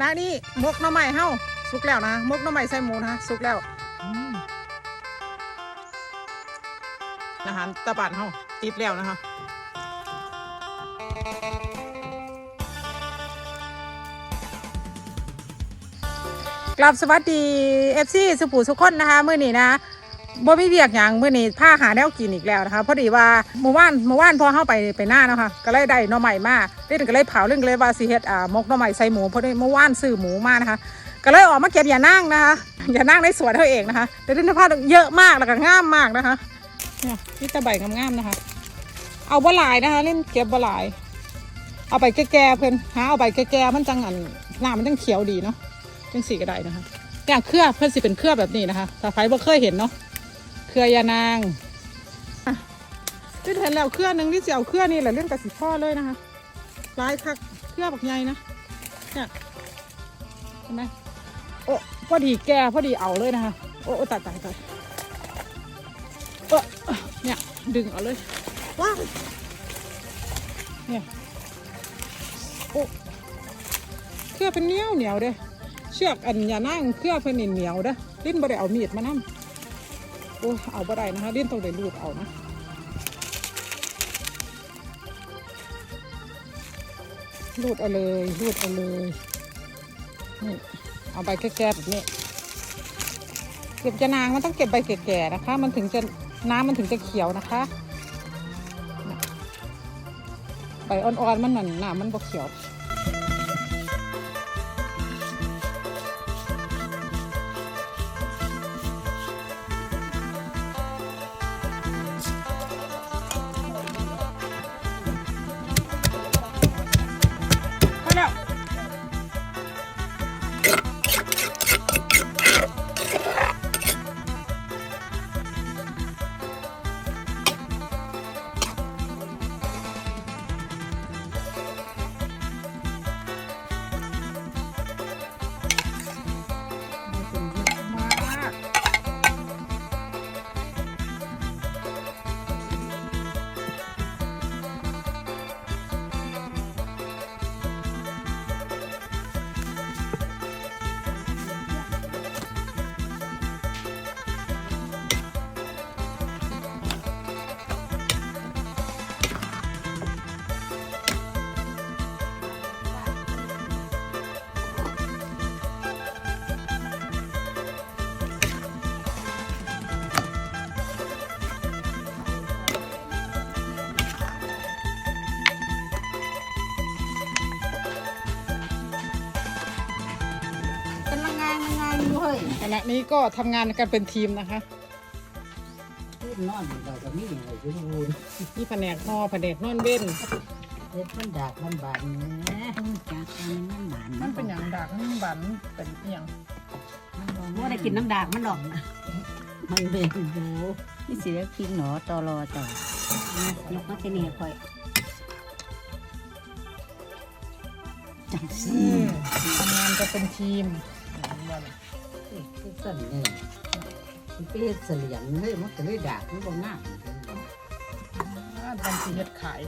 นะนี่มกหน้ำใหม่เฮ้าสุกแล้วนะมกหน้ำใหม่ใส่หมูนะสุกแล้วอืมอาหารตะบานเฮ้าติดแล้วนะคะกลับสวัสดีเอฟซีสุปูสุคนนะคะ มื้อนี้นะ บ่มีเวียกหยังเมื้อนี้พาหาแนวกินอีกแล้วนะคะพอดีว่าเมื่อวานเมื่อวานพอเข้าไปไปหน้าเนาะคะก็เลยได้หน่อใหม่มาเล่นก็เลยเผาเรื่องก็เลยว่าสิเฮ็ดอ่ามกหน่อใหม่ใส่หมูเพราะด้เมื่อวานซื้อหมูมานะคะ ก็เลยออกมาเก็บอย่านั่งนะคะอย่านั่งในสวนเท่าเองนะคะแต่ดินพาเยอะมากแล้วก็งามมากนะคะเนี่ยนี่ตะใบงามๆนะคะ เอาบ่หลายนะคะเล่นเก็บบ่หลาย เอาไปแก่ๆเพิ่อนหาเอาไปแก่ๆมันจังอันหน้ามันจังเขียวดีเนาะจังสีก็ได้นะคะอย่เครือเพื่อนสิเป็นเครือแบบนี้นะคะถ้าใครบ่เคยเห็นเนาะ รือยานางอะที่เห็นแล้วเครือหนึ่งที่จะเอาเครือนี่แหละเรื่องกระสิพ่อเลยนะคะร้ายคักเครือบักใหญ่นะเนี่ยเห็นไหมโอ้พอดีแก่พอดีเอาเลยนะคะโอ้โอ้ตายตายตายเออเนี่ยดึงเอาเลยว้าวเนี่ยโอ้เครือเป็นเหนียวเหนียวเด้เชือกอันอย่านั่งเครือเพิ่นนี่เหนียวเด้อลิ้นบ่ได้เอามีดมานํ โอ้เอาบ่ได้นะคะลิ้นต้องได้รูดเอานะรูดเอาเลยรูดเอาเลยนี่เอาใบแก่ๆแบบนี้เก็บจะนางมันต้องเก็บใบแก่ๆนะคะ มันถึงจะน้ำมันถึงจะเขียวนะคะใบอ่อนๆมันนั่นน้ำมันบ่เขียว เฮ้ยขณะนี้ก็ทำงานกันเป็นทีมนะคะ พูดนอนเราก็มีอะไรอยู่พูนนี่แผนกห่อแผนกนอนเว้นเฮ็ดมันดากมันบานแหนะจากอันมันบานมันเป็นอย่างดากมันบันเป็นเอียงว่าได้กินน้ำดากมันดอกมันเบนดูนี่สิได้พิงหนอตอรอต่อยกมาที่นี่ค่อยจังสิทำงานกันเป็นทีม คือสั่นเลยมันเป็นเฮ็ดเสลียงเลยมันก็เลยดากมันบ่งามทำสีเฮ็ดขาย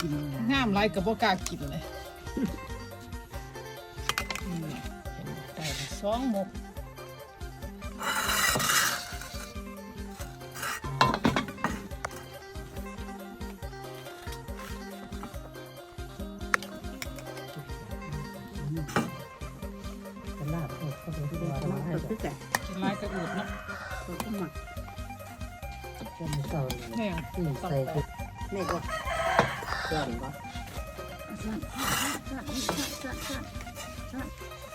กินดากงามไรกับโบกล้ากินเลยอืมเห็นได้ละสองหมก แม่งตีใส่ไปในบ่ส่วนบ่โ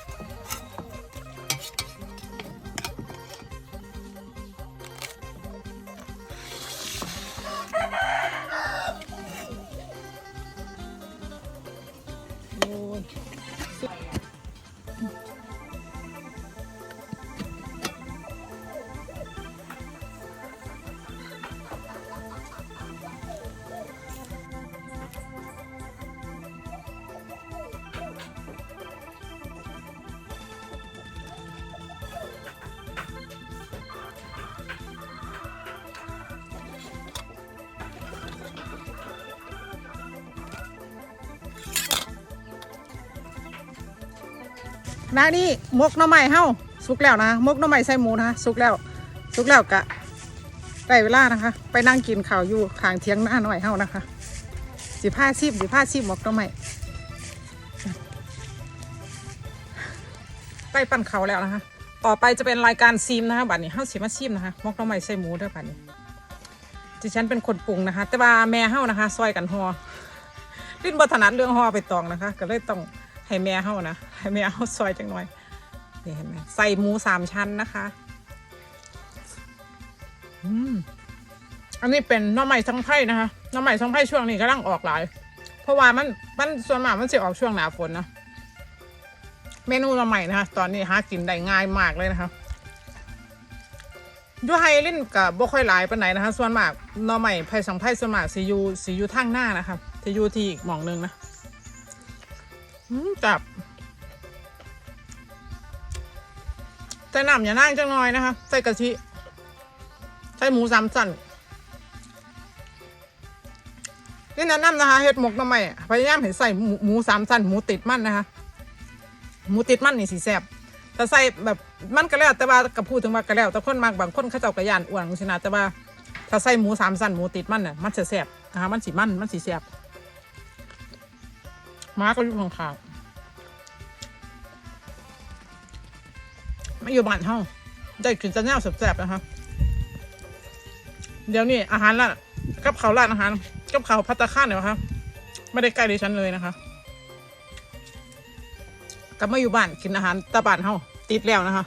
นะนี่มกหน่อไม้เฮาสุกแล้วนะมกหน่อไม้ใส่หมูนะคะสุกแล้วสุกแล้วกะได้เวลานะคะ ไปนั่งกินข้าวอยู่ข้างเทียงหน้าหน่อยเฮานะคะสิผ้าชีพสิผ้าชีพมกหน่อไม้ใกล้ปั้นเขาแล้วนะคะ ต่อไปจะเป็นรายการซีมนะคะบัดนี้เฮาสิมาซีมนะคะมกหน่อไม้ใส่หมูด้วยบัดนี้ดิฉันเป็นคนปรุงนะคะ แต่ว่าแม่เฮานะคะซอยกันหัวลิ้นบถนัดเรื่องหอไปตองนะคะ ก็เลยต้อง ให้แม่เฮานะให้แม่เฮาซอยจังหน่อยนี่เห็นไหมใส่หมูสามชั้นนะคะอืมอันนี้เป็นน้อใหม่ทั้งไผ่นะคะน้อใหม่ทั้งไผ่ช่วงนี้กำลังออกหลาย เพราะว่ามันมันส่วนมากมันจะออกช่วงหนาฝนนะเมนูน้อใหม่นะคะตอนนี้หากินได้ง่ายมากเลยนะคะดูไฮล่นกับบ่ค่อยหลายปานไหนนะคะ ส่วนมากน้อใหม่ไผ่สังไผ่ส่วนมากสียูสียูทางหน้านะคะจะอยู่ที่อีกหม่องหนึงนะ จับใส่น้ำอย่านั่งจังหน่อยนะคะ ใส่กะทิ ใส่หมูสามสั่นนี่แนะนำนะคะเห็ดหมกหน้ำใหม่พยายามเห็นใส่หมูสามสั่นหมูติดมันนะคะ หมูติดมันนี่สีแซบแต่ใส่แบบมันก็แล้วแต่ว่ากับพูดถึงว่าก็แล้ว แต่คนมากบางคนเขาเจ้ากระยานอ้วนสินะแต่ว่าถ้าใส่หมูสามสั่นหมูติดมันเนี่ยมันจะแซ่บนะคะมันสีมันมันสีแซบม้าก็ยู่ข้างๆไม่ อยู่บ้านเฮาได้กินจะแนวแซ่บๆนะคะเดี๋ยวนี้อาหารร้านกับเขาวร้านอาหารกับเขาวพัตตาคารเนี่ยคะไม่ได้ใกล้ดิฉันเลยนะคะกลับมาอยู่บ้านกินอาหารตาบ้านเฮาติดแล้วนะคะ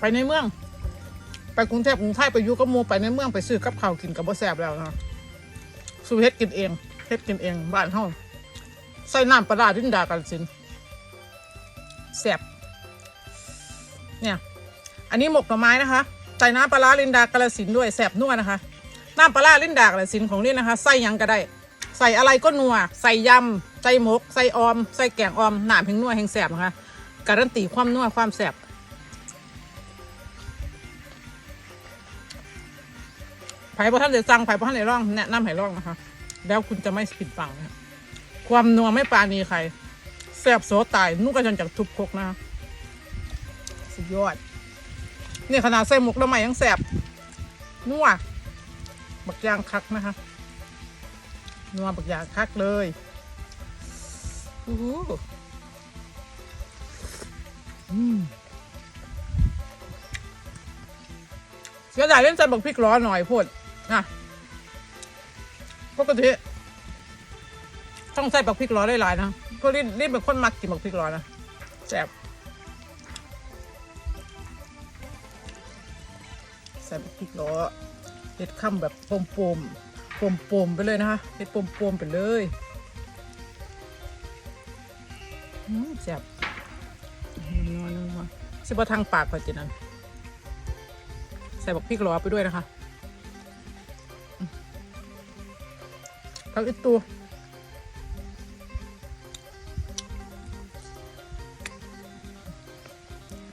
ไปในเมือง ไปกรุงเทพกรุงไทยไปยุกับหมูไปในเมืองไปซื้อกับข้าวกินกับบ่แซ่บแล้วนะะสูเฮ็ดกินเองเฮ็ดกินเองบ้านเฮา ใส่น้ำปลาร้าดินดากันสินแซ่บเนี่ย อันนี้หมกหน่อไม้นะคะใส่น้ำปลาลินดากระสินด้วยแซ่บนัวนะคะ น้ำปลาลิ้นดากและสินของนี่นะคะใส่ยังก็ได้ ใส่อะไรก็นัว ใส่ยำ ใส่หมก ใส่ออม ใส่แกงออมหนามแห่งนัวแห่งแสบนะคะ การันตีความนัวความแสบไผ่พระท่านเดี๋ยวจังไผ่พระท่านเดี๋ยวร่องแนะนำให้ร่องนะคะ แล้วคุณจะไม่ผิดหวังนะ ความนัวไม่ปาณีใครแสบโสตายนุ่งกระจนจากทุบคกนะคะสุดยอดนี่ขนาดใส่หมกแล้วใหม่ยังแสบนัวบักยางคักนะคะนัวบักยางคักเลยอู้หูเสียดายเล่นใจบักพริกร้อนหน่อยพูดนะปกติ ต้องใส่บักพริกร้อนได้หลายๆนะก็รีบรีบเป็นคนมักกินบักพริกร้อนนะแซ่บใส่บักพริกร้อนเห็ดค่ำแบบปมปมปมปมไปเลยนะคะเห็ดปมปมไปเลยแซ่บนัวนัวสิบทางปากไปจินั้นใส่บักพริกหลอไปด้วยนะคะอืมผักอีตัว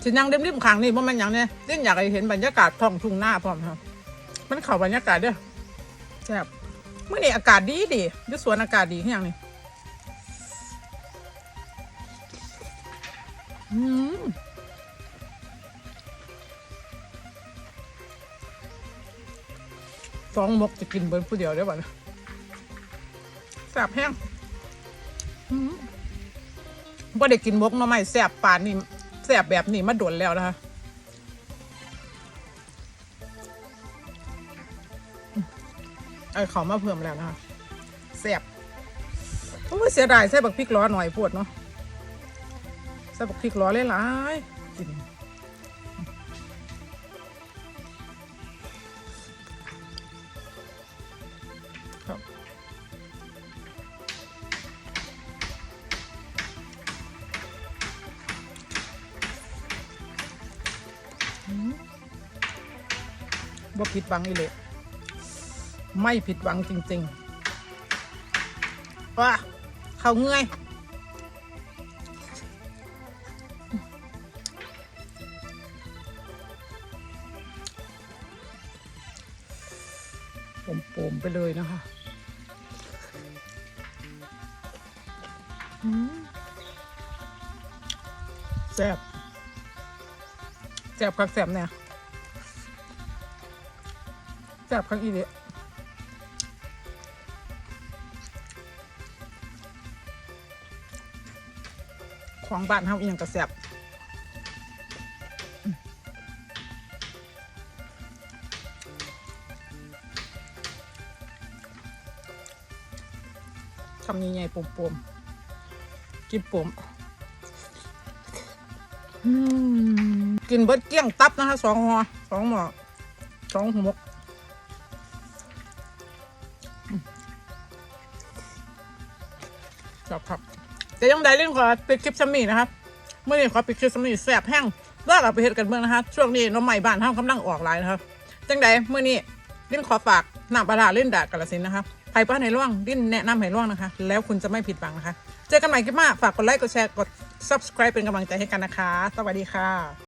สิยังเด็มๆขางนี่เพราะมันอย่างเนี้ยเล่นอยากให้เห็นบรรยากาศท้องทุ่งหน้าพร้อมครับมันเข้าบรรยากาศเด้อแซ่บเมื่อนี้อากาศดีดีอยุสวนอากาศดีขึ้นอย่างนี้อืมสองมกจะกินเบิร์นผู้เดียวได้ป่ะนะแซ่บแห้งอืมบ่ได้กินมกหน่อไม้แซ่บปานนี่ แสบแบบนี้มาโดนแล้วนะคะไอ้เขามาเพิ่มแล้วนะคะแซ่บโอ้ยเสียดายใส่บักพริกร้อหน่อยปวดเนาะใส่บักพริกร้อหลายกิน บ่ผิดบังอีเลยไม่ผิดหวังจริงๆว่าเขาเงยผมโปมๆไปเลยนะคะแซ่บแซ่บคักแซ่บเนี่ย แซ่บคักอีเดียของบ้านเฮาอีหยังก็แซ่บอืมทำใหญ่ๆปุ่มๆกินปุ่มอืมกินเบิดเกลี้ยงตับนะคะสองหัวสองหม้อสองหัว ครับครับแต่ยังได้เล่นขอปิดคลิปซัมมี่นะครับเมื่อนี้ขอปิดคลิปซัมมี่แสบแห้งเลิกเอาไปเฮ็ดกันเมืองนะคะช่วงนี้น้องใหม่บ้านห้ากำลังออกหลายนะครับจังใดเมื่อนี้ลิ้นขอฝากหน้าปลาราเล่นดากกาสินนะคะใครป้าในร่วงลิ้นแนะนำให้ร่วงนะคะ แล้วคุณจะไม่ผิดหวังนะคะ เจอกันใหม่คลิปหน้าฝากกดไลค์กดแชร์กด subscribe เป็นกำลังใจให้กันนะคะ สวัสดีค่ะ